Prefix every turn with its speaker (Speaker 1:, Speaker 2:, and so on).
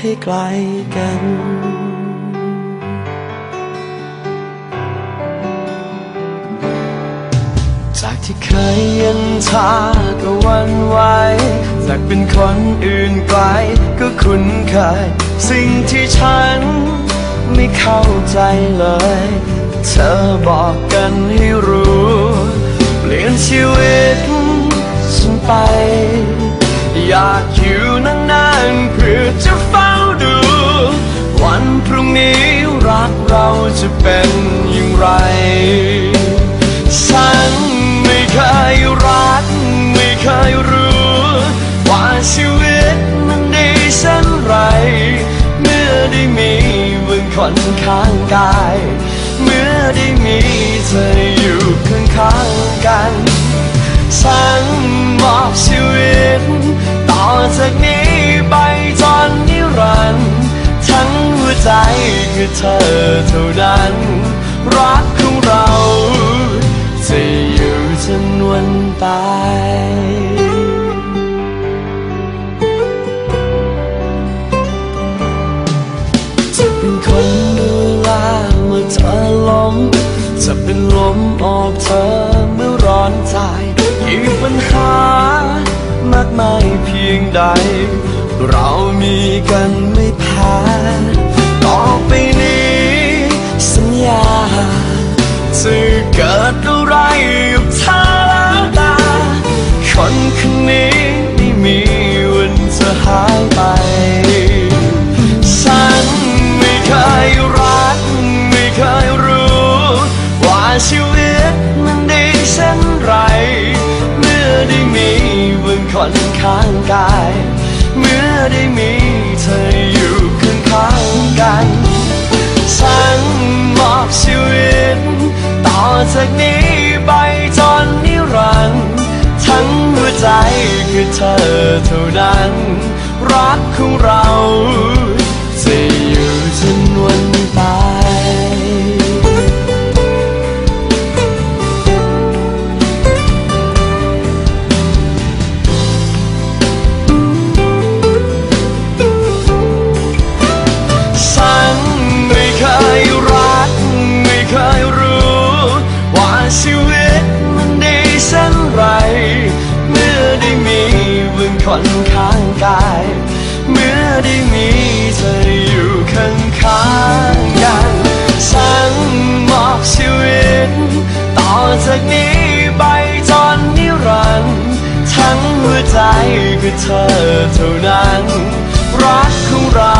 Speaker 1: ให้ไกลกัน จากที่เคยย็นชาก็วันไหวจากเป็นคนอื่นไกลก็คุ้นเคย สิ่งที่ฉันไม่เข้าใจเลย เธอบอกกันให้รู้ เปลี่ยนชีวิตฉันไป อยากอยู่นานๆเพื่อจะเฝ้าดูวัน จะเป็นอย่างไร ฉันไม่เคยรัก ไม่เคยรู้ ว่าชีวิตมันดีเช่นไร เมื่อได้มีมึงคนข้างกาย เมื่อได้มีเธออยู่ข้างๆกัน ฉัน ใจคือเธอเท่านั้น รักของเราจะอยู่จนวันตายจะเป็นคนดูแลเมื่อเธอล้มจะเป็นลมออกเธอเมื่อร้อนใจยิ่งปัญหามากมายเพียงใด เรามีกันไม่แพ้ ไปนี้ สัญญาจะเกิดอะไรกับเธอแล้วตาคนคนนี้ไม่มีวันจะหายไป ฉันไม่เคยรัก ไม่เคยรู้ ว่าชีวิตมันดีเช่นไร เมื่อได้มีบางคนข้างกาย เมื่อได้มีเธออยู่ข้างข้างๆกัน ฉันมอบชีวิต ต่อจากนี้ไปจนนิรันดร์ทั้งหัวใจคือเธอเท่านั้น รักของเรา ได้มีเธออยู่ข้างข้างกันฉันมอบชีวิต ต่อจากนี้ไปจนนิรันดร์ทั้งหัวใจคือเธอเท่านั้น รักของเรา